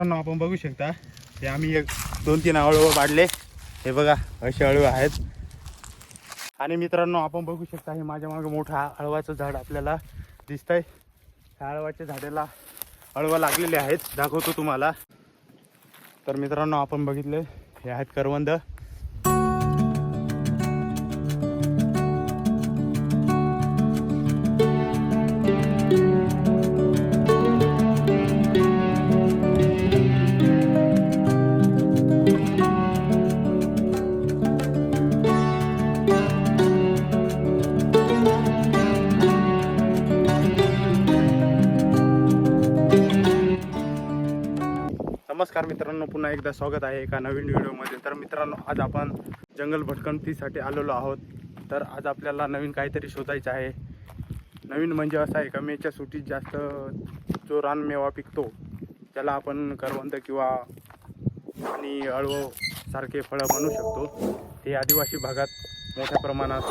मित्रांनो आपण बघू शकता हे आम्ही एक दोन तीन अळू वाढले. हे बघा असे अळू आहेत. आणि मित्रांनो आपण बघू शकता हे माझ्या मागे मोठं आळवाचं झाड आपल्याला दिसतंय. ह्या हळवाच्या झाडाला अळवा लागलेले आहेत. दाखवतो तुम्हाला. तर मित्रांनो आपण बघितले हे आहेत करवंद. मित्रांनो पुन्हा एकदा स्वागत आहे एका नवीन व्हिडिओमध्ये. तर मित्रांनो आज आपण जंगल भटकंतीसाठी आलेलो आहोत. तर आज आपल्याला नवीन काहीतरी शोधायचं आहे. नवीन म्हणजे असं आहे का मेच्या सुट्टीत जास्त जो रानमेवा पिकतो त्याला आपण करवंद किंवा आणि अळवो सारखे फळं म्हणू शकतो. ते आदिवासी भागात मोठ्या प्रमाणात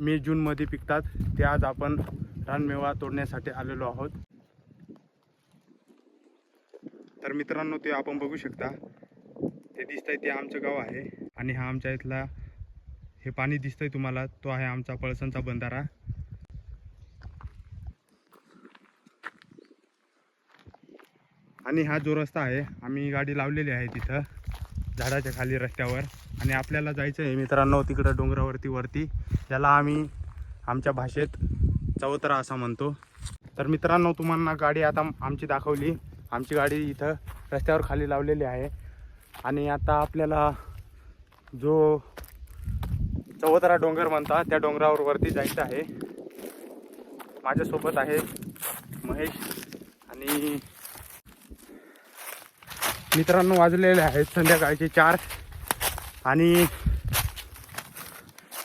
मे जूनमध्ये पिकतात. ते आज आपण रानमेवा तोडण्यासाठी आलेलो आहोत. तर मित्रांनो ते आपण बघू शकता. ते दिसतंय ते आमचं गाव आहे. आणि हा आमच्या इथला हे पाणी दिसतंय तुम्हाला. तो आहे आमचा पळसणचा बंधारा. आणि हा जो रस्ता आहे आम्ही गाडी लावलेली आहे तिथं झाडाच्या खाली रस्त्यावर. आणि आपल्याला जायचं आहे मित्रांनो तिकडं डोंगरावरती वरती. ज्याला आम्ही आमच्या भाषेत चौतरा असा म्हणतो. तर मित्रांनो तुम्हाला गाडी आता आमची दाखवली. आमची गाडी इथं रस्त्यावर खाली लावलेली आहे. आणि आता आपल्याला जो चौतरा डोंगर म्हणतात त्या डोंगरावर वरती जायचं आहे. माझ्यासोबत आहे महेश आणि मित्रांनो वाजलेले आहेत संध्याकाळचे चार. आणि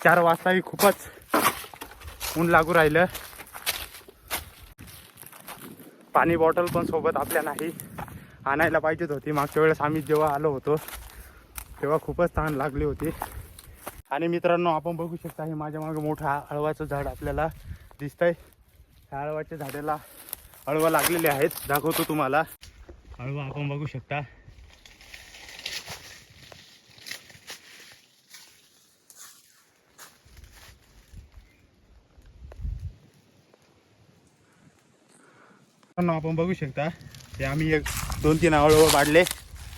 चार वाजताही खूपच ऊन लागू राहिलं. पाणी बॉटल पण सोबत आपल्या नाही आणायला पाहिजेच होती. मागच्या वेळेस आम्ही जेव्हा आलो होतो तेव्हा खूपच तहान लागली होती. आणि मित्रांनो आपण बघू शकता हे माझ्या मागे मोठं आ- अळवाचं झाड आपल्याला दिसतंय. ह्या अळवाच्या झाडाला हळवा लागलेले आहेत. दाखवतो तुम्हाला. हळवा आपण बघू शकता. मित्रांनो, आपण बघू शकता हे आम्ही एक दोन तीन अळू पाडले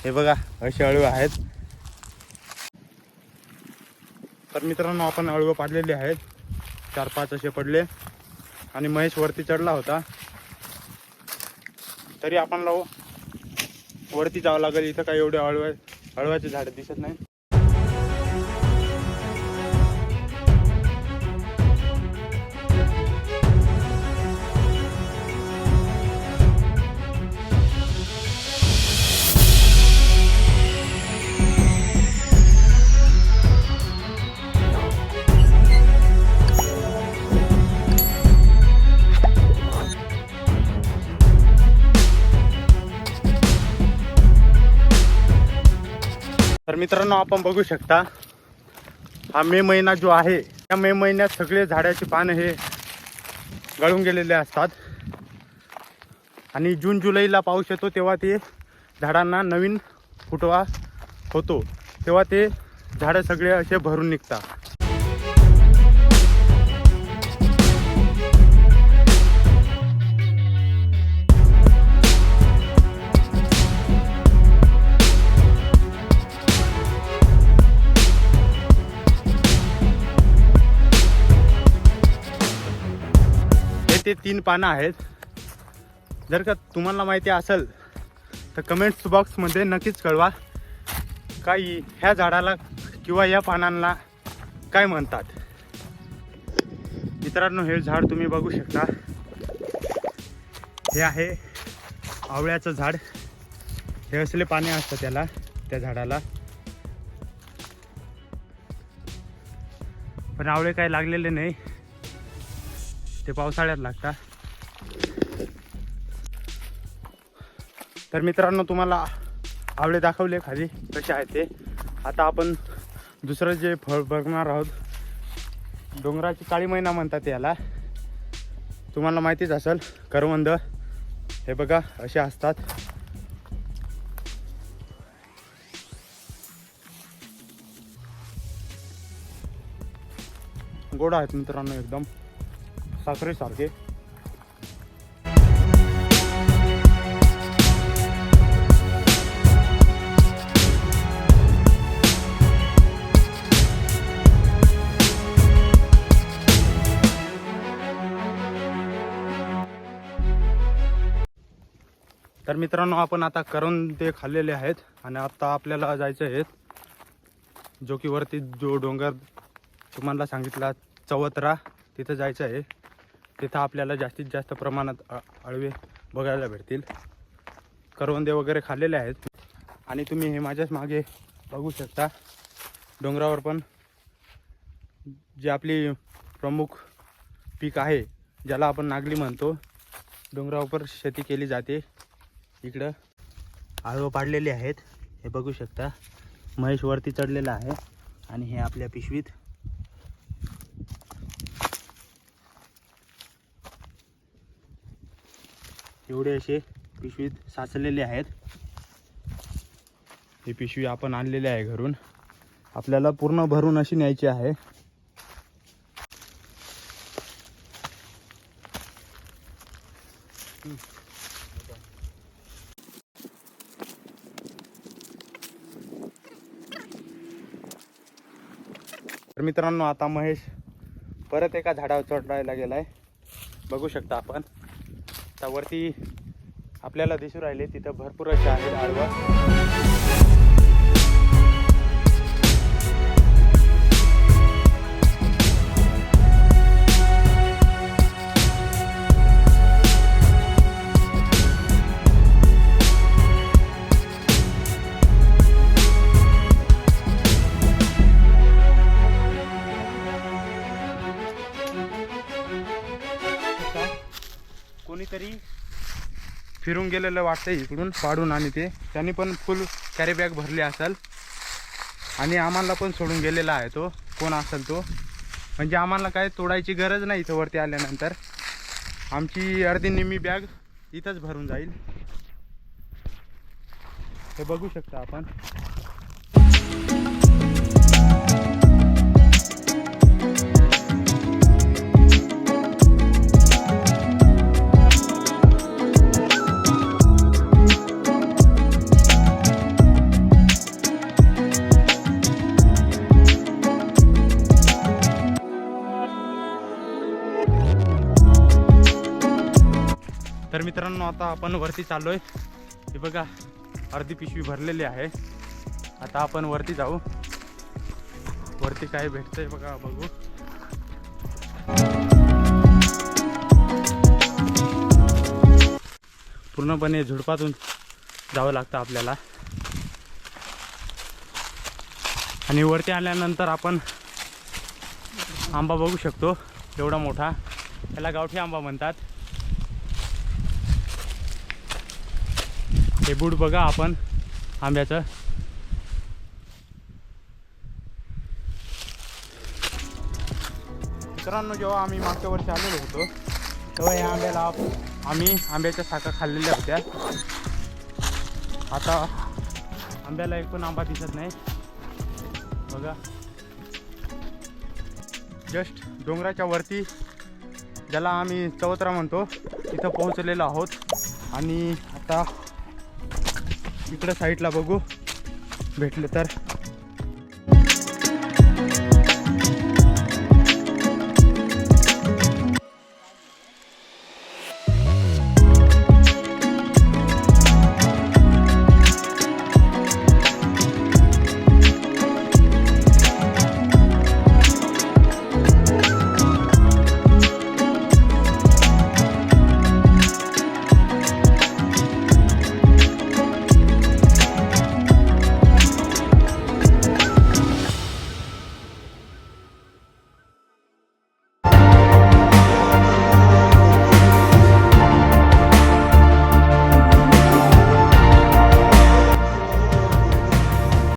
हे बघा असे अळू आहेत. तर मित्रांनो आपण अळू पाडलेले आहेत. चार पाच असे पडले. आणि महेश वरती चढला होता. तरी आपण लावू. वरती जावं लागेल इथं काही एवढे अळवा अळवाचे झाड दिसत नाही तर मित्रांनो आपण बघू शकता हा मे महिना जो आहे त्या मे महिन्यात सगळे झाडाची पानं हे गळून गेलेले असतात. आणि जून जुलैला पाऊस येतो तेव्हा ते झाडांना नवीन फुटवा होतो. तेव्हा ते झाडं सगळे असे भरून निघतात. तीन पानं आहेत. जर का तुम्हाला माहिती असेल तर कमेंट्स बॉक्समध्ये नक्कीच कळवा. काही ह्या झाडाला किंवा या पानांना काय म्हणतात? मित्रांनो हे झाड तुम्ही बघू शकता. हे आहे आवळ्याचं झाड. हे असले पाने असतं त्याला त्या झाडाला. पण आवळे काय लागलेले नाही. ते पावसाळ्यात लागतात तर मित्रांनो तुम्हाला आवडे दाखवले खाली कसे आहेत ते. आता आपण दुसरं जे फळ बघणार आहोत डोंगराची काळी महिना म्हणतात याला तुम्हाला माहितीच असेल करवंद हे बघा असे असतात. गोड आहेत मित्रांनो एकदम. साखरेसारखे तर मित्रांनो आपण आता करून ते खाल्लेले आहेत आणि आता आपल्याला जायचं आहे जो की वरती जो डोंगर तुम्हाला सांगितला चवत्रा तिथं जायचं आहे. तिथं आपल्याला जास्तीत जास्त प्रमाणात अ- अळवे बघायला भेटतील. करवंदे वगैरे खाल्लेले आहेत. आणि तुम्ही हे माझ्याच मागे बघू शकता. डोंगरावर पण जी आपली प्रमुख पीक आहे ज्याला आपण नागली म्हणतो डोंगरावर शेती केली जाते इकडं. आळवं पाडलेले आहेत. हे बघू शकता. महेश वरती चढलेला आहे आणि हे आपल्या पिशवीत एवढे असे पिशवीत साचलेले आहेत. ही पिशवी आपण आणलेली आहे घरून. आपल्याला पूर्ण भरून अशी न्यायची आहे. तर मित्रांनो आता महेश परत एका झाडावर चढायला गेलाय. बघू शकता आपण. आता वरती आपल्याला दिसू राहिले तिथं भरपूर असे आहेत आडवा. फिरून गेलेलं वाटतं इकडून पाडून आणि ते. त्यांनी पण फुल कॅरी बॅग भरली असेल. आणि आम्हाला पण सोडून गेलेला आहे तो. कोण असेल तो? म्हणजे आम्हाला काय तोडायची गरज नाही इथं वरती आल्यानंतर. आमची अर्धी निम्मी बॅग इथंच भरून जाईल. हे बघू शकता आपण. तर मित्रांनो आता आपण वरती चाललोय. हे बघा अर्धी पिशवी भरलेली आहे. आता आपण वरती जाऊ. वरती काय भेटतंय बघा बघू. पूर्णपणे झुडपातून जावं लागतं आपल्याला. आणि वरती आल्यानंतर आपण आंबा बघू शकतो एवढा मोठा. याला गावठी आंबा म्हणतात. हे बूट बघा आपण. आंब्याचं. मित्रांनो जेव्हा आम्ही मागच्या वर्षी आलेलो होतो तेव्हा या आंब्याला आम्ही आंब्याच्या साखा खाल्लेल्या होत्या. आता आंब्याला एक पण आंबा दिसत नाही. बघा. जस्ट डोंगराच्या वरती ज्याला आम्ही चौत्रा म्हणतो तिथं पोहोचलेलो आहोत. आणि आता इकडं साईडला बघू. भेटले तर.